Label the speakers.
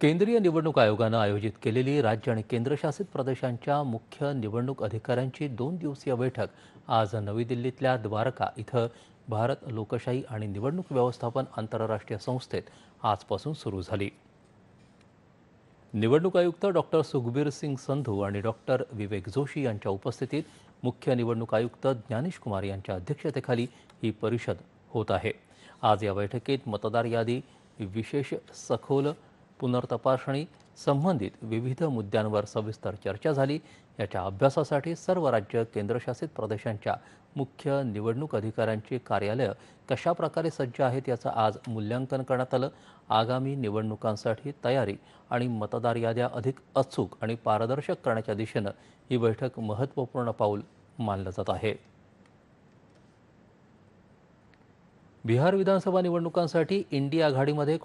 Speaker 1: केंद्रीय निवडणूक आयोगानं आयोजित केलेली राज्य आणि केंद्रशासित प्रदेशांच्या मुख्य निवडणूक अधिकाऱ्यांची दोन दिवसीय बैठक आज नवी दिल्लीतल्या द्वारका इथं भारत लोकशाही आणि निवडणूक व्यवस्थापन आंतरराष्ट्रीय संस्थेत आजपासून सुरू झाली. निवडणूक आयुक्त डॉक्टर सुखबीर सिंग संधू आणि डॉक्टर विवेक जोशी यांच्या उपस्थितीत मुख्य निवडणूक आयुक्त ज्ञानेश कुमार यांच्या अध्यक्षतेखाली ही परिषद होत आहे. आज या बैठकीत मतदार यादी विशेष सखोल पुनर्तपासणी संबंधित विविध मुद्द्यांवर सविस्तर चर्चा झाली. याच्या अभ्यासासाठी सर्व राज्य केंद्रशासित प्रदेशांच्या मुख्य निवडणूक अधिकाऱ्यांची कार्यालयं कशा प्रकारे सज्ज आहेत याचं आज मूल्यांकन करण्यात आलं. आगामी निवडणुकांसाठी तयारी आणि मतदार याद्या अधिक अचूक आणि पारदर्शक करण्याच्या दिशेनं ही बैठक महत्त्वपूर्ण पाऊल मानलं जात आहे. बिहार विधानसभा निवडणुकांसाठी इंडिया आघाडीमध्ये कोण